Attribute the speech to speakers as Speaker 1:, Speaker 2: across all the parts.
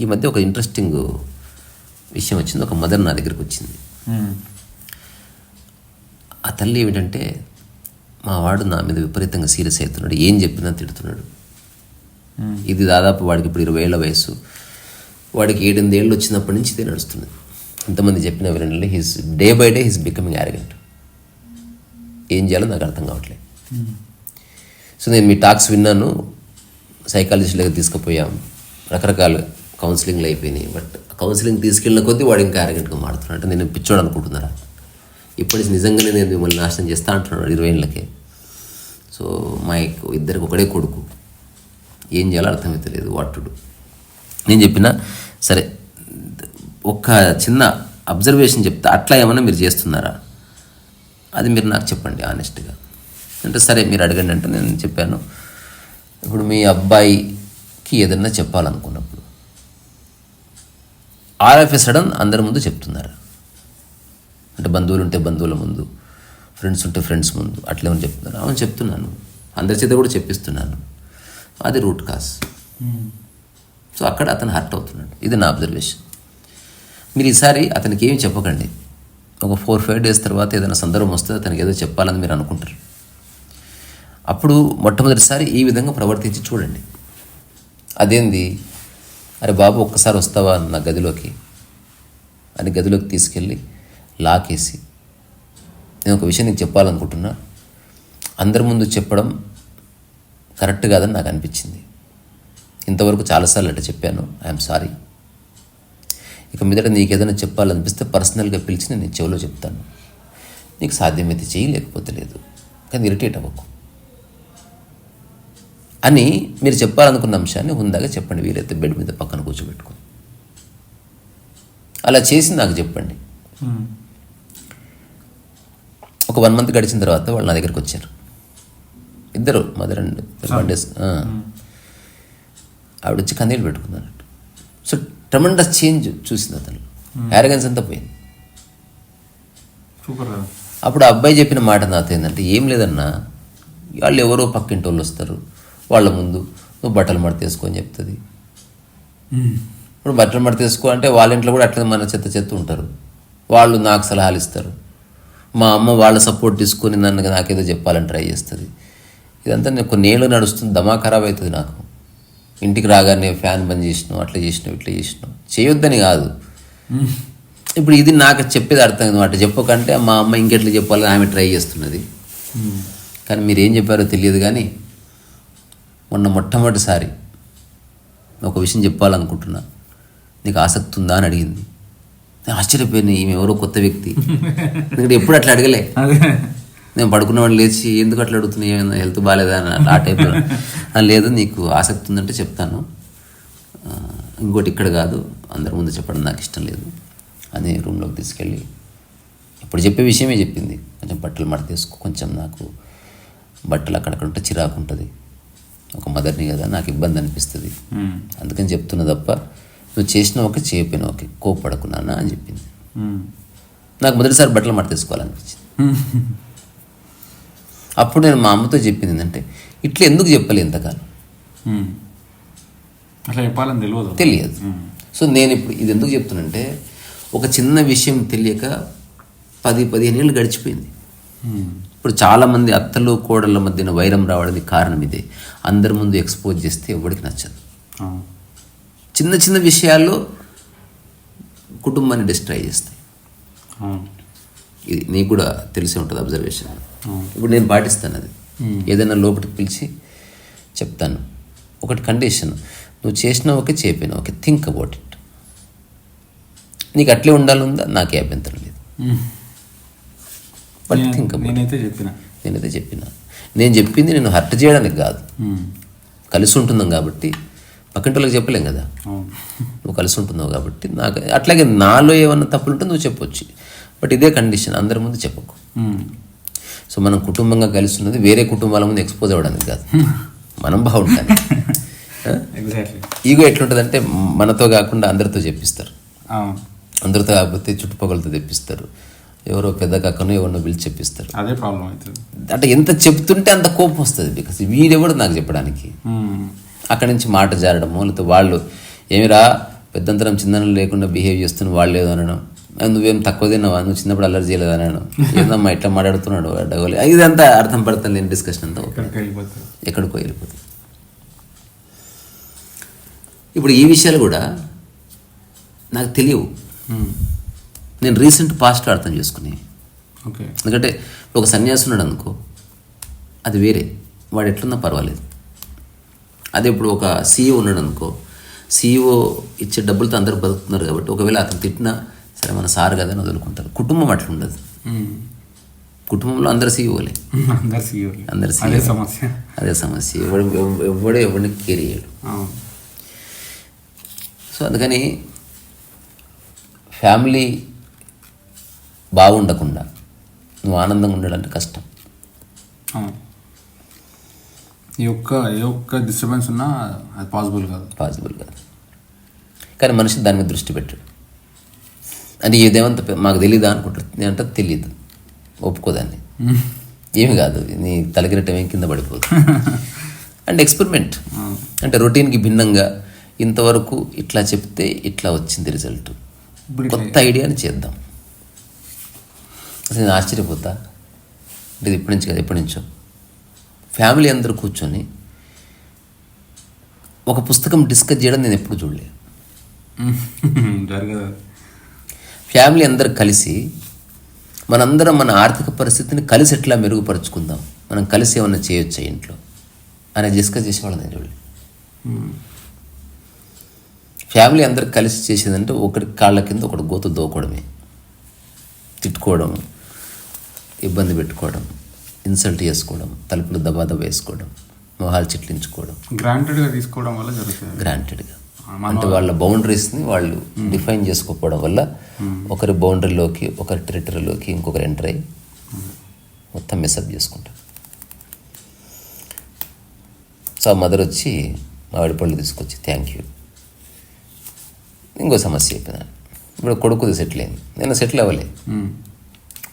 Speaker 1: ఈ మధ్య ఒక ఇంట్రెస్టింగ్ విషయం వచ్చింది. ఒక మదర్ నా దగ్గరికి వచ్చింది. ఆ తల్లి ఏమిటంటే మా వాడు నా మీద విపరీతంగా సీరియస్ అవుతున్నాడు. ఏం చెప్పినా తిడుతున్నాడు. ఇది దాదాపు వాడికి ఇప్పుడు ఇరవై ఏళ్ళ వయసు వాడికి ఏడెనిమిది ఏళ్ళు వచ్చినప్పటి నుంచి ఇదే నడుస్తుంది. ఎంతమంది చెప్పిన వినండి he's day by day he's becoming arrogant ఏం చేయాలో నాకు అర్థం కావట్లేదు. సో నేను మీ టాక్స్ విన్నాను. సైకాలజిస్ట్ దగ్గర తీసుకుపోయాం. రకరకాల కౌన్సిలింగ్లు అయిపోయినాయి. బట్ కౌన్సిలింగ్ తీసుకెళ్ళిన కొద్దీ వాడు ఇంకా అరగంటగా మాడుతున్నాడు అంటే నేను పిచ్చోడు అనుకుంటున్నారా? ఇప్పటి నిజంగానే నేను మిమ్మల్ని నాశనం చేస్తా అంటున్నాడు ఇరవై ఏళ్ళకే. సో మా ఇద్దరికి ఒకడే కొడుకు. ఏం చేయాలో అర్థమవుతలేదు వాటుడు నేను చెప్పిన సరే ఒక్క చిన్న అబ్జర్వేషన్ చెప్తా. అట్లా ఏమైనా మీరు చేస్తున్నారా? అది మీరు నాకు చెప్పండి ఆనెస్ట్గా అంటే సరే మీరు అడగండి అంటే నేను చెప్పాను. ఇప్పుడు మీ అబ్బాయికి ఏదన్నా చెప్పాలనుకున్నప్పుడు ఆర్ఎఫ్ఎ సడన్ అందరి ముందు చెప్తున్నారు. అంటే బంధువులు ఉంటే బంధువుల ముందు ఫ్రెండ్స్ ఉంటే ఫ్రెండ్స్ ముందు అట్లా ఏమని చెప్తున్నారు. అవును చెప్తున్నాను. అందరి చేత కూడా చెప్పిస్తున్నాను. అది రూట్ కాస్ సో అక్కడ అతను హర్ట్ అవుతున్నాడు. ఇది నా అబ్జర్వేషన్ మీరు ఈసారి అతనికి ఏమి చెప్పకండి. ఒక ఫోర్ ఫైవ్ డేస్ తర్వాత ఏదైనా సందర్భం వస్తే అతనికి ఏదో చెప్పాలని మీరు అనుకుంటారు. అప్పుడు మొట్టమొదటిసారి ఈ విధంగా ప్రవర్తించి చూడండి. అదేంది? అరే బాబు ఒక్కసారి వస్తావా నా గదిలోకి? అని గదిలోకి తీసుకెళ్ళి లాకేసి నేను ఒక విషయం నీకు చెప్పాలనుకుంటున్నా. అందరి ముందు చెప్పడం కరెక్ట్ కాదని నాకు అనిపించింది. ఇంతవరకు చాలాసార్లు అట్లా చెప్పాను. ఐఎమ్ సారీ ఇక మీదట నీకు ఏదైనా చెప్పాలనిపిస్తే పర్సనల్గా పిలిచి నేను చెవిలో చెప్తాను. నీకు సాధ్యమైతే చేయి లేకపోతే లేదు. కానీ ఇరిటేట్ అవ్వకు. అని మీరు చెప్పాలనుకున్న అంశాన్ని హుందాగా చెప్పండి. వీలైతే బెడ్ మీద పక్కన కూర్చోబెట్టుకుని అలా చేసి నాకు చెప్పండి. ఒక వన్ మంత్ గడిచిన తర్వాత వాళ్ళు నా దగ్గరికి వచ్చారు. ఇద్దరు మదర్ అండ్ వన్ డేస్ ఆవిడ వచ్చి కన్నీళ్ళు పెట్టుకున్నట్టు సో ట్రమండస్ చేంజ్ చూసింది అతను. యారగన్స్ అంతా పోయింది. అప్పుడు ఆ అబ్బాయి చెప్పిన మాట నాతో ఏంటంటే ఏం లేదన్నా వాళ్ళు ఎవరో పక్కింటి వాళ్ళు వస్తారు. వాళ్ళ ముందు నువ్వు బట్టలు మడతేసుకో అని చెప్తుంది. ఇప్పుడు బట్టలు మడతేసుకో అంటే వాళ్ళ ఇంట్లో కూడా అట్లనే మన చెత్త చెత్త ఉంటారు. వాళ్ళు నాకు సలహాలు ఇస్తారు. మా అమ్మ వాళ్ళ సపోర్ట్ తీసుకొని నన్ను నాకేదో చెప్పాలని ట్రై చేస్తుంది. ఇదంతా నేను కొన్నేళ్ళు నడుస్తుంది దమా ఖరాబ్ అవుతుంది నాకు. ఇంటికి రాగానే ఫ్యాన్ బంద్ చేసినావు అట్లా చేసినావు ఇట్లా చేసినావు. చేయొద్దని కాదు. ఇప్పుడు ఇది నాకు చెప్పేది అర్థం కాదు అట్లా చెప్పకంటే మా అమ్మ ఇంకెట్లా చెప్పాలని ఆమె ట్రై చేస్తున్నది. కానీ మీరు ఏం చెప్పారో తెలియదు కానీ మొన్న మొట్టమొదటిసారి ఒక విషయం చెప్పాలనుకుంటున్నా. నీకు ఆసక్తి ఉందా అని అడిగింది. నేను ఆశ్చర్యపోయాను ఈమె ఎవరో కొత్త వ్యక్తి. ఎందుకంటే ఎప్పుడు అట్లా అడగలే. నేను పడుకున్నవాడిని లేచి ఎందుకు అట్లా అడుగుతున్నా ఏమైనా హెల్త్ బాగాలేదా? అని ఆ టైప్లో. లేదు నీకు ఆసక్తి ఉందంటే చెప్తాను. ఇంకోటి ఇక్కడ కాదు. అందరి ముందు చెప్పడం నాకు ఇష్టం లేదు. అని రూమ్లోకి తీసుకెళ్ళి ఇప్పుడు చెప్పే విషయమే చెప్పింది. కొంచెం బట్టలు మడత తీసుకో కొంచెం నాకు బట్టలు అక్కడక్కడ ఉంటే చిరాకు ఉంటుంది. ఒక మదర్ని కదా నాకు ఇబ్బంది అనిపిస్తుంది. అందుకని చెప్తున్నా తప్ప నువ్వు చేసిన ఒక చేయపోయిన ఓకే కోపడకున్నానా అని చెప్పింది. నాకు మొదటిసారి బట్టలు మడత తీసుకోవాలనిపించింది అప్పుడు నేను మా అమ్మతో చెప్పింది ఏంటంటే ఇట్లా ఎందుకు చెప్పాలి ఇంతకాలం.
Speaker 2: అట్లా చెప్పాలని తెలియదు.
Speaker 1: తెలియదు. సో నేను ఇప్పుడు ఇది ఎందుకు చెప్తున్నంటే ఒక చిన్న విషయం తెలియక పది పదిహేను ఏళ్ళు గడిచిపోయింది. ఇప్పుడు చాలామంది అత్తలు కోడళ్ళ మధ్యన వైరం రావడానికి కారణం ఇదే. అందరి ముందు ఎక్స్పోజ్ చేస్తే ఎవరికి నచ్చదు. చిన్న చిన్న విషయాల్లో కుటుంబాన్ని డిస్ట్రాయ్ చేస్తాయి. ఇది నీకు కూడా తెలిసి ఉంటుంది అబ్జర్వేషన్. ఇప్పుడు నేను పాటిస్తాను అది. ఏదైనా లోపలికి పిలిచి చెప్తాను. ఒకటి కండిషన్ నువ్వు చేసిన ఓకే చేయపోయినా ఓకే థింక్ అబౌట్ ఇట్ నీకు అట్లే ఉండాలందా నాకే అభ్యంతరం లేదు. బట్
Speaker 2: నేను-
Speaker 1: థింక్
Speaker 2: నేనైతే చెప్పిన.
Speaker 1: నేనైతే చెప్పిన. నేను చెప్పింది నేను హర్ట్ చేయడానికి కాదు. కలిసి ఉంటున్నాం కాబట్టి పక్కింటోళ్ళకి చెప్పలేం కదా. నువ్వు కలిసి ఉంటున్నావు కాబట్టి నాకు అట్లాగే నాలో ఏమన్నా తప్పులు ఉంటే నువ్వు చెప్పొచ్చు. బట్ ఇదే కండిషన్ అందరి ముందు చెప్పకు. సో మనం కుటుంబంగా కలిసి ఉన్నది వేరే కుటుంబాల ముందు ఎక్స్పోజ్ అవ్వడానికి కాదు. మనం బాగుంటాను
Speaker 2: ఎగ్జాక్ట్లీ
Speaker 1: ఈగో ఎట్లుంటుందంటే మనతో కాకుండా అందరితో చెప్పిస్తారు. అందరితో కాకపోతే చుట్టుపక్కలతో తెప్పిస్తారు. ఎవరో పెద్ద కాకనో ఎవరినో పిలిచి చెప్పిస్తారు.
Speaker 2: అదే ప్రాబ్లం అవుతుంది.
Speaker 1: అంటే ఎంత చెప్తుంటే అంత కోపం వస్తుంది బికాస్ వీడెవడు నాకు చెప్పడానికి?
Speaker 2: ఉమ్.
Speaker 1: అక్కడి నుంచి మాట జారడము లేకపోతే వాళ్ళు ఏమిరా పెద్దంతరం చిన్నలు లేకుండా బిహేవ్ చేస్తున్న వాళ్ళు ఏదో అనడం "ఆ, నువ్వేం తక్కువ తిన్నావా? నువ్వు చిన్నప్పుడు అల్లరి చేయలేదు? అనడం ఏందమ్మా ఇట్లా మాట్లాడుతున్నాడు? అడ్డగోలి ఇదంతా అర్థం పడుతుంది నేను డిస్కషన్ అంతా ఎక్కడికో వెళ్ళిపోతుంది ఇప్పుడు ఈ విషయాలు కూడా నాకు తెలియవు.
Speaker 2: మ్మ్.
Speaker 1: నేను రీసెంట్ పాస్ట్లో అర్థం చేసుకుని.
Speaker 2: ఓకే.
Speaker 1: ఎందుకంటే ఒక సన్యాసి ఉన్నాడు అనుకో అది వేరే. వాడు ఎట్లున్నా పర్వాలేదు. అదే ఇప్పుడు ఒక సీఈఓ ఉన్నాడు అనుకో సీఈఓ ఇచ్చే డబ్బులతో అందరూ బతుకుతున్నారు కాబట్టి ఒకవేళ అతను తిట్టినా సరే మన సార్ కదా అని వదులుకుంటారు. కుటుంబం అట్లా ఉండదు. కుటుంబంలో అందరు సీఈఓలే
Speaker 2: అందరు సీఓలు
Speaker 1: అందరు
Speaker 2: అదే
Speaker 1: CEO.
Speaker 2: సమస్య.
Speaker 1: అదే సమస్య. ఎవడు ఎవడు ఎవడిని కేర్ చేయడు. సో అందుకని ఫ్యామిలీ బాగుండకుండా. నువ్వు ఆనందంగా ఉండాలంటే కష్టం.
Speaker 2: ఈ ఒక్క ఏ ఒక్క డిస్టర్బెన్స్ ఉన్నా అది పాసిబుల్ కాదు.
Speaker 1: పాసిబుల్ కాదు. కానీ మనిషి దాని మీద దృష్టి పెట్టాడు. అని ఇదేమంత పె- మాకు తెలీదా అనుకుంటారు. నేను అంటే తెలియదు ఒప్పుకోదాన్ని ఏమి కాదు. నీ తలకిరటం ఏం కింద పడిపోదు. And experiment. అంటే రొటీన్కి భిన్నంగా ఇంతవరకు ఇట్లా చెప్తే ఇట్లా వచ్చింది రిజల్ట్ కొత్త ఐడియాని చేద్దాం. అసలు నేను ఆశ్చర్యపోతా. అంటే ఇది ఇప్పటి నుంచి కదా ఎప్పటి నుంచో. ఫ్యామిలీ అందరూ కూర్చొని ఒక పుస్తకం డిస్కస్ చేయడం నేను ఎప్పుడు చూడలేదు. ఫ్యామిలీ అందరు కలిసి మనందరం మన ఆర్థిక పరిస్థితిని కలిసి ఎట్లా మెరుగుపరుచుకుందాం? మనం కలిసి ఏమన్నా చేయొచ్చా ఇంట్లో? అని డిస్కస్ చేసేవాళ్ళం నేను చూడలేదు. ఫ్యామిలీ అందరు కలిసి చేసేదంటే ఒకటి కాళ్ళ కింద ఒకటి గోత దోకోవడమే తిట్టుకోవడం ఇబ్బంది పెట్టుకోవడం ఇన్సల్ట్ చేసుకోవడం తలుపులు దబా దబా వేసుకోవడం మొహాలు చిట్లించుకోవడం.
Speaker 2: గ్రాంటెడ్గా తీసుకోవడం వల్ల జరుగుతుంది.
Speaker 1: గ్రాంటెడ్గా అంటే వాళ్ళ బౌండరీస్ని వాళ్ళు డిఫైన్ చేసుకోకపోవడం వల్ల ఒకరి బౌండరీలోకి ఒకరి టెరిటరీలోకి ఇంకొకరు ఎంటర్ అయ్యి మొత్తం మిస్అప్ చేసుకుంటారు. సో ఆ మదర్ వచ్చి మామిడి పళ్ళు తీసుకొచ్చి థ్యాంక్ యూ ఇంకో సమస్య చెప్పిన ఇప్పుడు కొడుకుది సెటిల్ అయింది. నేను సెటిల్ అవ్వలే.
Speaker 2: మ్మ్.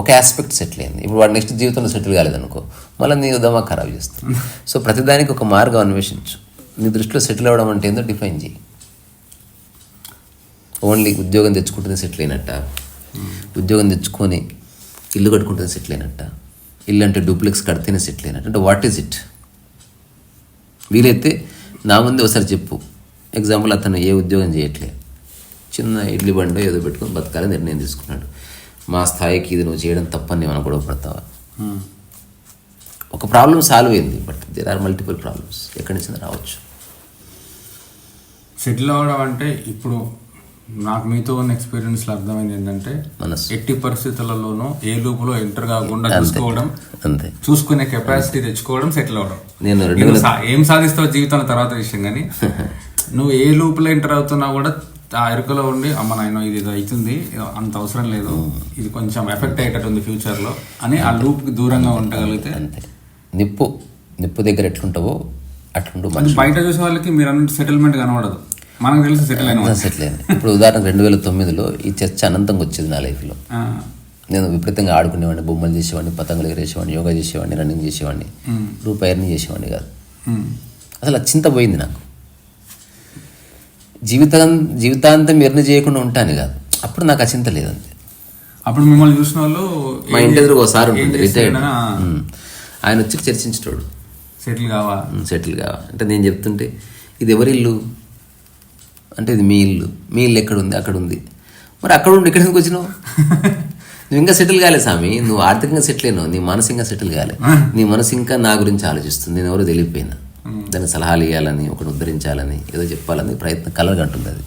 Speaker 1: ఒక ఆస్పెక్ట్ సెటిల్ అయింది. ఇప్పుడు వాడు నెక్స్ట్ జీవితంలో సెటిల్ కాలేదనుకో మళ్ళీ నీ దమా ఖరాబ్ చేస్తుంది. సో ప్రతిదానికి ఒక మార్గం అన్వేషించు. నీ దృష్టిలో సెటిల్ అవ్వడం అంటే ఏందో డిఫైన్ చేయి. ఓన్లీ ఉద్యోగం తెచ్చుకుంటుంది సెటిల్ అయినట్ట? ఉద్యోగం తెచ్చుకొని ఇల్లు కట్టుకుంటుంది సెటిల్ అయినట్ట? ఇల్లు అంటే డూప్లెక్స్ కడితేనే సెటిల్ అయినట్టు? అంటే వాట్ ఈజ్ ఇట్ వీలైతే నా ముందే ఒకసారి చెప్పు. ఎగ్జాంపుల్ అతను ఏ ఉద్యోగం చేయట్లే. చిన్న ఇడ్లీ బండో ఏదో పెట్టుకొని బతకాలని నిర్ణయం తీసుకున్నాడు. మా స్థాయికి ఇది నువ్వు చేయడం తప్పని ఏమైనా గొడవ పడతావా?
Speaker 2: మ్మ్.
Speaker 1: ఒక ప్రాబ్లం సాల్వ్ అయింది but there are multiple problems ఎక్కడి నుంచి రావచ్చు?
Speaker 2: సెటిల్ అవ్వడం అంటే ఇప్పుడు నాకు మీతో ఉన్న ఎక్స్పీరియన్స్లో అర్థమైంది ఏంటంటే
Speaker 1: మనసు.
Speaker 2: ఎట్టి పరిస్థితులలోనూ ఏ లూపులో ఎంటర్ కాకుండా చూసుకోవడం
Speaker 1: అంతే.
Speaker 2: చూసుకునే కెపాసిటీ తెచ్చుకోవడం సెటిల్ అవ్వడం.
Speaker 1: నేను
Speaker 2: ఏం సాధిస్తావు జీవితంలో తర్వాత విషయం కానీ నువ్వు ఏ లూపులో ఎంటర్ అవుతున్నా కూడా ఆ ఎరుకలో ఉండి అమ్మ నాయన ఇది అవుతుంది అంత అవసరం లేదు ఇది కొంచెం ఎఫెక్ట్ అయ్యేటట్టుంది ఫ్యూచర్లో అని ఆ లూప్కి దూరంగా ఉండగలిగితే
Speaker 1: అంతే. నిప్పు నిప్పు దగ్గర ఎట్లుంటావో అట్లుండు
Speaker 2: అది బయట చూసే వాళ్ళకి మీరు అన్నట్టు సెటిల్మెంట్ కనబడదు. మనకు తెలిసి సెటిల్ అయిన.
Speaker 1: సెటిల్ అయింది ఇప్పుడు ఉదాహరణ రెండు వేల తొమ్మిదిలో ఈ చర్చ అనంతంగా వచ్చేది నా లైఫ్లో. నేను విపరీతంగా ఆడుకునేవాడిని బొమ్మలు చేసేవాడిని పతంగులు ఎగరేసేవాడిని యోగా చేసేవాడిని రన్నింగ్ చేసేవాడిని. రూపాయి చేసేవాడిని కాదు. అసలు చింత పోయింది నాకు. జీవితం జీవితాంతం ఎర్ని చేయకుండా ఉంటాను కాదు. అప్పుడు నాకు ఆ చింత లేదంతే.
Speaker 2: అప్పుడు మిమ్మల్ని చూసిన వాళ్ళు
Speaker 1: మా ఇంటి ఎదురు ఒకసారి ఉంటుంది రిటైర్డ్. ఆయన వచ్చి చర్చించేటోడు.
Speaker 2: సెటిల్ కావా?
Speaker 1: సెటిల్ కావాలి అంటే నేను చెప్తుంటే ఇది ఎవరి ఇల్లు? అంటే ఇది మీ ఇల్లు. మీ ఇల్లు ఎక్కడ ఉంది అక్కడ ఉంది మరి అక్కడ ఉండి ఇక్కడ ఎందుకు వచ్చినావు? నువ్వు ఇంకా సెటిల్ కాలే స్వామి. నువ్వు ఆర్థికంగా సెటిల్ అయినావు. నీ మనసు ఇంకా సెటిల్ కాలే. నీ మనసు ఇంకా నా గురించి ఆలోచిస్తుంది. నేను ఎవరో తెలియపోయినా దానికి సలహాలు ఇవ్వాలని ఒకటి ఉద్ధరించాలని ఏదో చెప్పాలని ప్రయత్నం కలగంటుంది అది.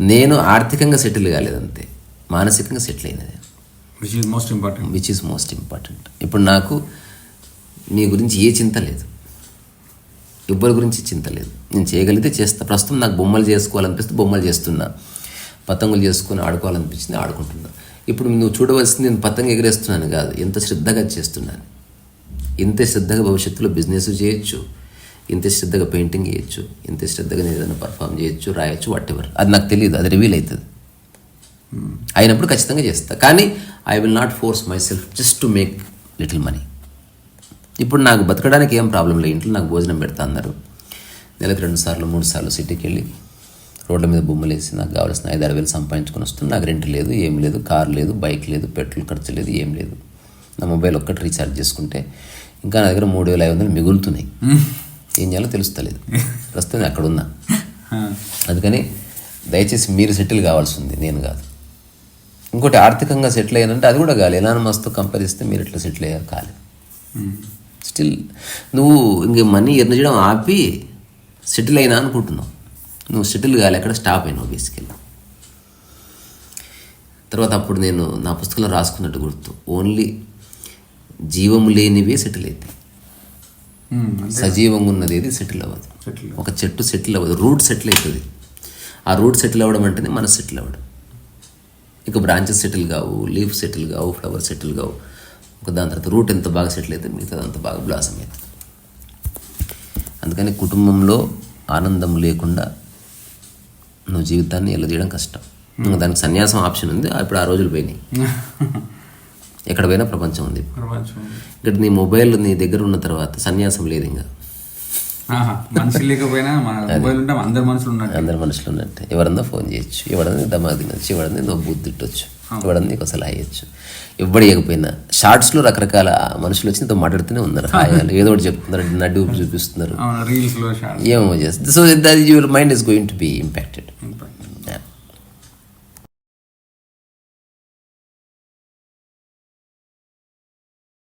Speaker 1: నేను ఆర్థికంగా సెటిల్ కాలేదంతే మానసికంగా సెటిల్ అయినది
Speaker 2: which is most important
Speaker 1: which is most important ఇప్పుడు నాకు మీ గురించి ఏ చింత లేదు. ఎవ్వరి గురించి చింత లేదు. నేను చేయగలిగితే చేస్తా. ప్రస్తుతం నాకు బొమ్మలు చేసుకోవాలనిపిస్తే బొమ్మలు చేస్తున్నా. పతంగులు చేసుకొని ఆడుకోవాలనిపించింది ఆడుకుంటున్నా. ఇప్పుడు నువ్వు చూడవలసింది నేను పతంగ ఎగరేస్తున్నాను కాదు. ఎంత శ్రద్ధగా చేస్తున్నాను. ఇంత శ్రద్ధగా భవిష్యత్తులో బిజినెస్ చేయొచ్చు. ఇంత శ్రద్ధగా పెయింటింగ్ చేయొచ్చు ఇంత శ్రద్ధగా నేను ఏదైనా పర్ఫామ్ చేయొచ్చు రాయొచ్చు వాట్ ఎవర్ అది నాకు తెలియదు అది రివీల్ అవుతుంది hmm. అయినప్పుడు ఖచ్చితంగా చేస్తా. కానీ I will not force myself just to make little money ఇప్పుడు నాకు బతకడానికి ఏం ప్రాబ్లం లేదు. ఇంట్లో నాకు భోజనం పెడతా అన్నారు. నెలకు రెండు సార్లు మూడు సార్లు సిటీకి వెళ్ళి రోడ్ల మీద బొమ్మలు వేసి నాకు కావాల్సిన ఐదు ఆరు వేలు సంపాదించుకొని వస్తుంది నాకు రెంట్ లేదు ఏం లేదు కార్ లేదు బైక్ లేదు పెట్రోల్ ఖర్చు లేదు ఏం లేదు. నా మొబైల్ ఒక్కటి రీఛార్జ్ చేసుకుంటే ఇంకా నా దగ్గర మూడు వేల ఐదు వందలు మిగులుతున్నాయి. Hmm. ఏం చేయాలో తెలుస్తలేదు. ప్రస్తుతం అక్కడ ఉన్నా అందుకని దయచేసి మీరు సెటిల్ కావాల్సి ఉంది నేను కాదు. ఇంకోటి ఆర్థికంగా సెటిల్ అయ్యానంటే అది కూడా కాదు ఎలానో మస్తు కంపేర్ చేస్తే మీరు ఎట్లా సెటిల్ అయ్యారు కాలేదు. స్టిల్ నువ్వు ఇంక మనీ ఎర్న్ చేయడం ఆపి సెటిల్ అయినా అనుకుంటున్నావు. నువ్వు సెటిల్ కాలే అక్కడ స్టాప్ అయినావు బేసికల్లీ తర్వాత అప్పుడు నేను నా పుస్తకంలో రాసుకున్నట్టు గుర్తు. ఓన్లీ జీవము లేనివే సెటిల్ అవుతాయి సజీవంగా ఉన్నది ఏది సెటిల్ అవ్వదు. ఒక చెట్టు సెటిల్ అవ్వదు. రూట్ సెటిల్ అవుతుంది ఆ రూట్ సెటిల్ అవ్వడం అంటేనే మనసు సెటిల్ అవ్వడం. ఇక బ్రాంచెస్ సెటిల్ కావు లీఫ్ సెటిల్ కావు ఫ్లవర్ సెటిల్ కావు. ఒక దాని తర్వాత రూట్ ఎంత బాగా సెటిల్ అయితే మిగతాది అంత బాగా బ్లాసం అవుతుంది అందుకని కుటుంబంలో ఆనందం లేకుండా నువ్వు జీవితాన్ని ఎలా చేయడం కష్టం ఇంకా దానికి సన్యాసం ఆప్షన్ ఉంది ఇప్పుడు ఆ రోజులు పోయినాయి. ఎక్కడ పోయినా ప్రపంచం ఉంది. ఇక్కడ నీ మొబైల్ నీ దగ్గర ఉన్న తర్వాత సన్యాసం లేదు ఇంకా.
Speaker 2: ఆహా, మనిషి లేకపోయినా మన మొబైల్ ఉంటే అందరు మనుషులు ఉన్నట్టు.
Speaker 1: అందరు మనుషులు ఉన్నట్టే. ఎవరన్నా ఫోన్ చేయొచ్చు ఎవడన్నా దమా తినొచ్చు ఎవడన్నా నువ్వు బూత్ తిట్టొచ్చు ఎవడన్నా నీకు అసలు హాయొచ్చు ఇవ్వకపోయినా షార్ట్స్లో రకరకాల మనుషులు వచ్చి నీతో మాట్లాడుతూనే ఉన్నారు. హాయాలు. ఏదో ఒకటి చెప్తున్నారు నడ్డు చూపిస్తున్నారు. ఏమో చేస్తుంది so that your mind is going to be impacted